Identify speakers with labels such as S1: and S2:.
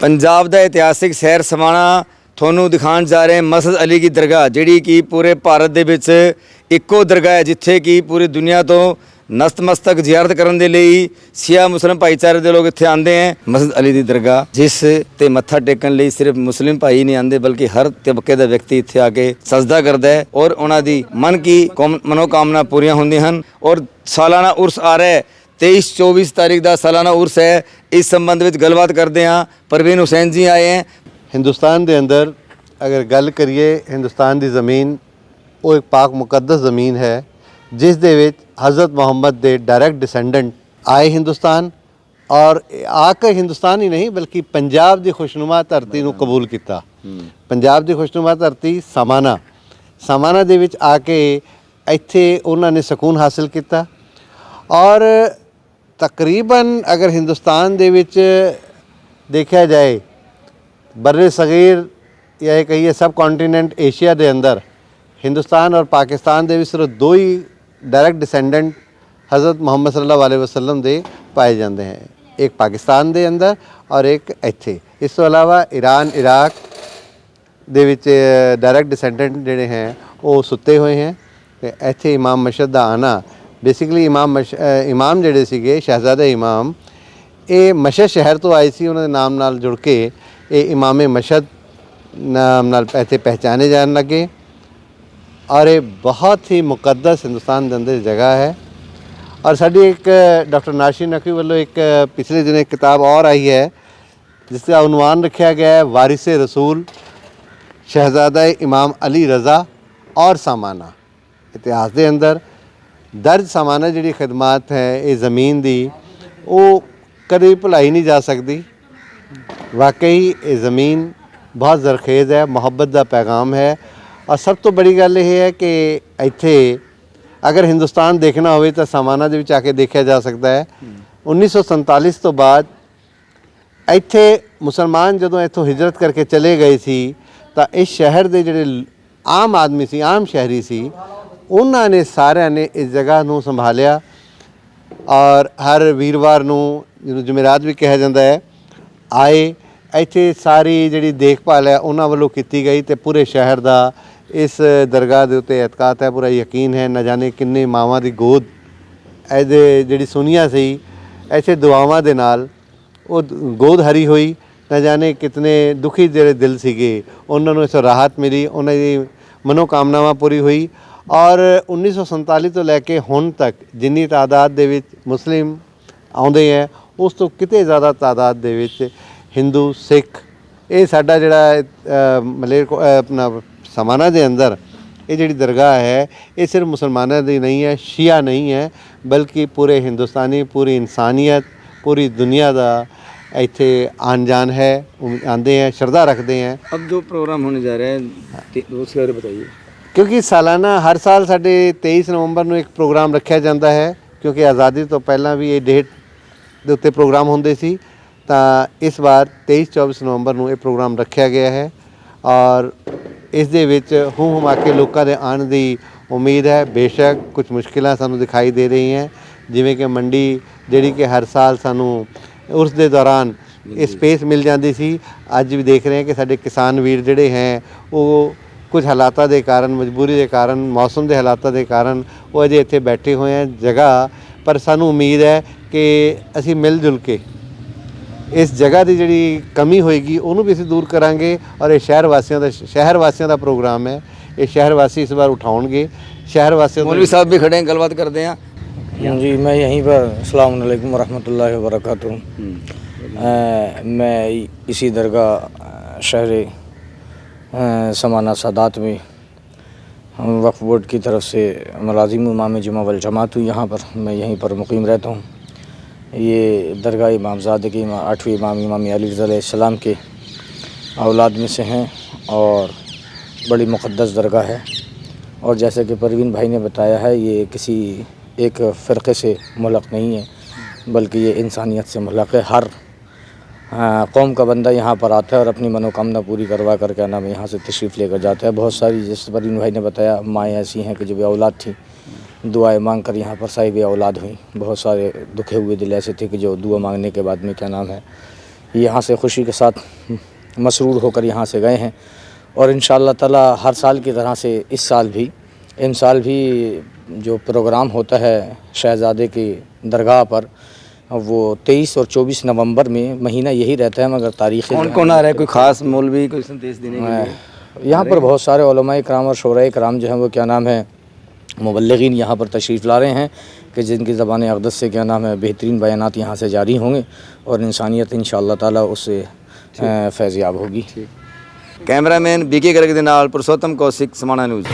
S1: ਪੰਜਾਬ ਦਾ ਇਤਿਹਾਸਿਕ ਸ਼ਹਿਰ ਸਮਾਣਾ ਤੁਹਾਨੂੰ ਦਿਖਾਉਣ ਜਾ ਰਹੇ ਮਸਜਿਦ ਅਲੀ ਕੀ ਦਰਗਾਹ, ਜਿਹੜੀ ਕਿ ਪੂਰੇ ਭਾਰਤ ਦੇ ਵਿੱਚ ਇੱਕੋ ਦਰਗਾਹ ਹੈ, ਜਿੱਥੇ ਕਿ ਪੂਰੀ ਦੁਨੀਆ ਤੋਂ ਨਸਤਮਸਤਕ ਜ਼ਿਆਰਤ ਕਰਨ ਦੇ ਲਈ ਸਿਆ ਮੁਸਲਮ ਭਾਈਚਾਰੇ ਦੇ ਲੋਕ ਇੱਥੇ ਆਉਂਦੇ ਹੈ ਮਸਜਿਦ ਅਲੀ ਦੀ ਦਰਗਾਹ, ਜਿਸ ਤੇ ਮੱਥਾ ਟੇਕਣ ਲਈ ਸਿਰਫ ਮੁਸਲਿਮ ਭਾਈ ਨਹੀਂ ਆਉਂਦੇ, ਬਲਕਿ ਹਰ ਤਬਕੇ ਦਾ ਵਿਅਕਤੀ ਇੱਥੇ ਆ ਕੇ ਸਜਦਾ ਕਰਦਾ ਹੈ ਔਰ ਉਹਨਾਂ ਦੀ ਮਨ ਕੀ ਕੌਮ- ਮਨੋਕਾਮਨਾ ਪੂਰੀਆਂ ਹੁੰਦੀਆਂ ਹਨ ਔਰ ਸਾਲਾਨਾ ਉਰਸ ਆ ਰਿਹਾ ਹੈ 23 24 ਤਾਰੀਖ ਦਾ ਸਾਲਾਨਾ ਉਰਸ ਹੈ। ਇਸ ਸੰਬੰਧ ਵਿੱਚ ਗੱਲਬਾਤ ਕਰਦੇ ਹਾਂ। ਪਰਵੀਨ ਹੁਸੈਨ ਜੀ ਆਏ ਹੈ।
S2: ਹਿੰਦੁਸਤਾਨ ਦੇ ਅੰਦਰ ਅਗਰ ਗੱਲ ਕਰੀਏ, ਹਿੰਦੁਸਤਾਨ ਦੀ ਜ਼ਮੀਨ ਉਹ ਇੱਕ ਪਾਕ ਮੁਕੱਦਸ ਜ਼ਮੀਨ ਹੈ, ਜਿਸ ਦੇ ਵਿੱਚ ਹਜ਼ਰਤ ਮੁਹੰਮਦ ਦੇ ਡਾਇਰੈਕਟ ਡਿਸੈਂਡੈਂਟ ਆਏ ਹਿੰਦੁਸਤਾਨ ਔਰ ਆ ਕੇ ਹਿੰਦੁਸਤਾਨ ਹੀ ਨਹੀਂ, ਬਲਕਿ ਪੰਜਾਬ ਦੀ ਖੁਸ਼ਨੁਮਾ ਧਰਤੀ ਨੂੰ ਕਬੂਲ ਕੀਤਾ। ਪੰਜਾਬ ਦੀ ਖੁਸ਼ਨੁਮਾ ਧਰਤੀ ਸਮਾਨਾ। ਸਮਾਨਾ ਦੇ ਵਿੱਚ ਆ ਕੇ ਇੱਥੇ ਉਹਨਾਂ ਨੇ ਸਕੂਨ ਹਾਸਲ ਕੀਤਾ ਔਰ ਤਕਰੀਬਨ ਅਗਰ ਹਿੰਦੁਸਤਾਨ ਦੇ ਵਿੱਚ ਦੇਖਿਆ ਜਾਏ ਬਰਰੇ ਸਗੀਰ ਜਾਂ ਇਹ ਕਹੀਏ ਸਬ ਕੰਟੀਨੈਂਟ ਏਸ਼ੀਆ ਦੇ ਅੰਦਰ, ਹਿੰਦੁਸਤਾਨ ਔਰ ਪਾਕਿਸਤਾਨ ਦੇ ਵਿੱਚ ਸਿਰਫ ਦੋ ਹੀ ਡਾਇਰੈਕਟ ਡਿਸੈਂਡੈਂਟ ਹਜ਼ਰਤ ਮੁਹੰਮਦ ਸੱਲੱਲਾਹੁ ਅਲੈਹਿ ਵਸੱਲਮ ਦੇ ਪਾਏ ਜਾਂਦੇ ਹਨ ਇੱਕ ਪਾਕਿਸਤਾਨ ਦੇ ਅੰਦਰ ਔਰ ਇੱਕ ਇੱਥੇ। ਇਸ ਤੋਂ ਇਲਾਵਾ ਈਰਾਨ ਇਰਾਕ ਦੇ ਵਿੱਚ ਡਾਇਰੈਕਟ ਡਿਸੈਂਡੈਂਟ ਜਿਹੜੇ ਹੈ, ਉਹ ਸੁੱਤੇ ਹੋਏ ਹੈ ਤੇ ਇੱਥੇ ਇਮਾਮ ਮਸ਼ਦ ਦਾ ਆਣਾ ਬੇਸਿਕਲੀ ਇਮਾਮ ਮਸ਼- ਇਮਾਮ ਜਿਹੜੇ ਸੀਗੇ ਸ਼ਹਿਜ਼ਾਦਾ ਇਮਾਮ ਇਹ ਮਸ਼ਦ ਸ਼ਹਿਰ ਤੋਂ ਆਏ ਸੀ, ਉਹਨਾਂ ਦੇ ਨਾਮ ਨਾਲ ਜੁੜ ਕੇ ਇਹ ਇਮਾਮ ਮਸ਼ਦ ਨਾਮ ਨਾਲ ਇੱਥੇ ਪਹਿਚਾਨੇ ਜਾਣ ਲੱਗੇ। ਔਰ ਇਹ ਬਹੁਤ ਹੀ ਮੁਕੱਦਸ ਹਿੰਦੁਸਤਾਨ ਦੇ ਅੰਦਰ ਜਗ੍ਹਾ ਹੈ। ਔਰ ਸਾਡੀ ਇੱਕ, ਡਾਕਟਰ ਨਾਸ਼ੀ ਨਕਵੀ ਵੱਲੋਂ ਇੱਕ ਪਿਛਲੇ ਦਿਨ ਇੱਕ ਕਿਤਾਬ ਔਰ ਆਈ ਹੈ, ਜਿਸ ਦਾ ਅਨੁਮਾਨ ਰੱਖਿਆ ਗਿਆ ਹੈ ਵਾਰਿਸ ਰਸੂਲ, ਸ਼ਹਿਜ਼ਾਦਾ ਇਮਾਮ ਅਲੀ ਰਜ਼ਾ ਔਰ ਸਾਮਾਨਾ। ਇਤਿਹਾਸ ਦੇ ਅੰਦਰ ਦਰਜ ਸਾਮਾਨਾ ਜਿਹੜੀ ਖਿਦਮਤ ਹੈ, ਇਹ ਜ਼ਮੀਨ ਦੀ, ਉਹ ਕਦੇ ਭੁਲਾਈ ਨਹੀਂ ਜਾ ਸਕਦੀ। ਵਾਕਈ ਇਹ ਜ਼ਮੀਨ ਬਹੁਤ ਜ਼ਰਖੇਜ਼ ਹੈ, ਮੁਹੱਬਤ ਦਾ ਪੈਗਾਮ ਹੈ। ਔਰ ਸਭ ਤੋਂ ਬੜੀ ਗੱਲ ਇਹ ਹੈ ਕਿ ਇੱਥੇ ਅਗਰ ਹਿੰਦੁਸਤਾਨ ਦੇਖਣਾ ਹੋਵੇ ਤਾਂ ਸਾਮਾਨਾ ਦੇ ਵਿੱਚ ਆ ਕੇ ਦੇਖਿਆ ਜਾ ਸਕਦਾ ਹੈ। 1947 ਤੋਂ ਬਾਅਦ ਇੱਥੇ ਮੁਸਲਮਾਨ ਜਦੋਂ ਇੱਥੋਂ ਹਿਜਰਤ ਕਰਕੇ ਚਲੇ ਗਏ ਸੀ, ਤਾਂ ਇਸ ਸ਼ਹਿਰ ਦੇ ਜਿਹੜੇ ਆਮ ਆਦਮੀ ਸੀ, ਆਮ ਸ਼ਹਿਰੀ ਸੀ ਉਹਨਾਂ ਨੇ ਸਾਰਿਆਂ ਨੇ ਇਸ ਜਗ੍ਹਾ ਨੂੰ ਸੰਭਾਲਿਆ ਔਰ ਹਰ ਵੀਰਵਾਰ ਨੂੰ ਜਿਹਨੂੰ ਜਮੇਰਾਤ ਵੀ ਕਿਹਾ ਜਾਂਦਾ ਹੈ, ਆਏ। ਇੱਥੇ ਸਾਰੀ ਜਿਹੜੀ ਦੇਖਭਾਲ ਹੈ ਉਹਨਾਂ ਵੱਲੋਂ ਕੀਤੀ ਗਈ ਤੇ ਪੂਰੇ ਸ਼ਹਿਰ ਦਾ ਇਸ ਦਰਗਾਹ ਦੇ ਉੱਤੇ ਇਤਕਾਦ ਹੈ, ਪੂਰਾ ਯਕੀਨ ਹੈ, ਨਾ ਜਾਣੇ ਕਿੰਨੇ ਮਾਵਾਂ ਦੀ ਗੋਦ ਇਹਦੇ ਜਿਹੜੀ ਸੁਨੀਆਂ ਸੀ ਐਸੇ ਦੁਆਵਾਂ ਦੇ ਨਾਲ ਉਹ ਗੋਦ ਹਰੀ ਹੋਈ, ਨਾ ਜਾਣੇ ਕਿਤਨੇ ਦੁਖੀ ਜਿਹੜੇ ਦਿਲ ਸੀਗੇ, ਉਹਨਾਂ ਨੂੰ ਇਸ ਰਾਹਤ ਮਿਲੀ, ਉਹਨਾਂ ਦੀ ਮਨੋਕਾਮਨਾਵਾਂ ਪੂਰੀ ਹੋਈ ਔਰ 1947 ਤੋਂ ਲੈ ਕੇ ਹੁਣ ਤੱਕ ਜਿੰਨੀ ਤਾਦਾਦ ਦੇ ਵਿੱਚ ਮੁਸਲਿਮ ਆਉਂਦੇ ਹੈ ਉਸ ਤੋਂ ਕਿਤੇ ਜ਼ਿਆਦਾ ਤਾਦਾਦ ਦੇ ਵਿੱਚ ਹਿੰਦੂ ਸਿੱਖ ਇਹ ਸਾਡਾ ਜਿਹੜਾ ਅ, ਮਲੇਰ ਕੋ- ਅ, ਆਪਣਾ ਸਮਾਨਾ ਦੇ ਅੰਦਰ ਇਹ ਜਿਹੜੀ ਦਰਗਾਹ ਹੈ ਇਹ ਸਿਰਫ ਮੁਸਲਮਾਨਾਂ ਦੀ ਨਹੀਂ ਹੈ ਸ਼ੀਆ ਨਹੀਂ ਹੈ ਬਲਕਿ ਪੂਰੇ ਹਿੰਦੁਸਤਾਨੀ ਪੂਰੀ ਇਨਸਾਨੀਅਤ ਪੂਰੀ ਦੁਨੀਆ ਦਾ ਇੱਥੇ ਆਨ ਜਾਨ ਹੈ ਉਹ ਆਉਂਦੇ ਹੈ ਸ਼ਰਧਾ ਰੱਖਦੇ ਹੈ
S1: अब जो प्रोग्राम होने जा रहा है ते- उसके बारे में बताइए
S2: ਕਿਉਂਕਿ ਸਾਲਾਨਾ ਹਰ ਸਾਲ ਸਾਡੇ 23 ਨਵੰਬਰ ਨੂੰ ਇੱਕ ਪ੍ਰੋਗਰਾਮ ਰੱਖਿਆ ਜਾਂਦਾ ਹੈ ਕਿਉਂਕਿ ਆਜ਼ਾਦੀ ਤੋਂ ਪਹਿਲਾਂ ਵੀ ਇਹ ਡੇਟ ਦੇ ਉੱਤੇ ਪ੍ਰੋਗਰਾਮ ਹੁੰਦੇ ਸੀ ਤਾਂ ਇਸ ਵਾਰ 23 24 ਨਵੰਬਰ ਨੂੰ ਇਹ ਪ੍ਰੋਗਰਾਮ ਰੱਖਿਆ ਗਿਆ ਹੈ ਔਰ ਇਸ ਦੇ ਵਿੱਚ ਹੂੰ ਹਮਾ ਕੇ ਲੋਕਾਂ ਦੇ ਆਉਣ ਦੀ ਉਮੀਦ ਹੈ। ਬੇਸ਼ੱਕ ਕੁਝ ਮੁਸ਼ਕਿਲਾਂ ਸਾਨੂੰ ਦਿਖਾਈ ਦੇ ਰਹੀਆਂ ਜਿਵੇਂ ਕਿ ਮੰਡੀ ਜਿਹੜੀ ਕਿ ਹਰ ਸਾਲ ਸਾਨੂੰ ਉਸ ਦੇ ਦੌਰਾਨ ਇਹ ਸਪੇਸ ਮਿਲ ਜਾਂਦੀ ਸੀ। ਅੱਜ ਵੀ ਦੇਖ ਰਹੇ ਹਾਂ ਕਿ ਸਾਡੇ ਕਿਸਾਨ ਵੀਰ ਜਿਹੜੇ ਹੈ ਉਹ ਕੁਝ ਹਾਲਾਤਾਂ ਦੇ ਕਾਰਨ ਮਜਬੂਰੀ ਦੇ ਕਾਰਨ ਮੌਸਮ ਦੇ ਹਾਲਾਤਾਂ ਦੇ ਕਾਰਨ ਉਹ ਅਜੇ ਇੱਥੇ ਬੈਠੇ ਹੋਏ ਆ ਜਗ੍ਹਾ ਪਰ ਸਾਨੂੰ ਉਮੀਦ ਹੈ ਕਿ ਅਸੀਂ ਮਿਲ ਜੁਲ ਕੇ ਇਸ ਜਗ੍ਹਾ ਦੀ ਜਿਹੜੀ ਕਮੀ ਹੋਏਗੀ ਉਹਨੂੰ ਵੀ ਅਸੀਂ ਦੂਰ ਕਰਾਂਗੇ ਔਰ ਇਹ ਸ਼ਹਿਰ ਵਾਸੀਆਂ ਦਾ ਸ਼ਹਿਰ ਵਾਸੀਆਂ ਦਾ ਪ੍ਰੋਗਰਾਮ ਹੈ ਇਹ ਸ਼ਹਿਰ ਵਾਸੀ ਇਸ ਵਾਰ ਉਠਾਉਣਗੇ ਸ਼ਹਿਰ ਵਾਸੀਆਂ
S1: मौलवी साहब भी खड़े हैं गलबात करते हैं
S3: जी मैं यहीं पर अस्सलाम वालेकुम रहमतुल्लाहि व बरकातुहू अ, मैं इ- इसी दरगाह سمانہ سادات میں وقف بورڈ کی طرف سے ملازم امام جمعہ والجماعت ہوں یہاں پر میں یہیں پر مقیم رہتا ہوں۔ یہ درگاہ امام زادہ کے آٹھویں امام امام علی رضا علیہ السلام کے اولاد میں سے ہیں اور بڑی مقدس درگاہ ہے۔ اور جیسا کہ پروین بھائی نے بتایا ہے، یہ کسی ایک فرقے سے ملق نہیں ہے، بلکہ یہ انسانیت سے ملق ہے۔ ہر ہاں، قوم کا بندہ یہاں پر آتا ہے اور اپنی منوکامنا پوری کروا کر کے نام یہاں سے تشریف لے کر جاتا ہے۔ بہت ساری جس پروین بھائی نے بتایا، مائیں ایسی ہیں کہ جو بھی اولاد تھیں، دعائیں مانگ کر یہاں پر صاحب اولاد ہوئیں۔ بہت سارے دکھے ہوئے دل ایسے تھے کہ جو دعا مانگنے کے بعد میں کیا نام ہے، یہاں سے خوشی کے ساتھ مسرور ہو کر یہاں سے گئے ہیں۔ اور ان شاء اللہ تعالیٰ ہر سال کی طرح سے اس سال بھی، ان سال بھی جو پروگرام ہوتا ہے شہزادے کی درگاہ پر وہ تیئیس اور چوبیس نومبر میں مہینہ یہی رہتا ہے مگر
S1: تاریخ کون کون آ رہا ہے؟ کوئی خاص مولوی کوئی سنتیس دینے کے
S3: یہاں پر بہت سارے علماء اکرام اور شعراء کرام جو ہیں وہ کیا نام ہے مبلغین یہاں پر تشریف لا رہے ہیں کہ جن کی زبان اقدس سے کیا نام ہے بہترین بیانات یہاں سے جاری ہوں گے اور انسانیت انشاءاللہ تعالی اس سے
S1: فیضیاب ہوگی۔ کیمرہ مین بی کے گرگ دے نال پرسوتم کوسک سمانہ نیوز۔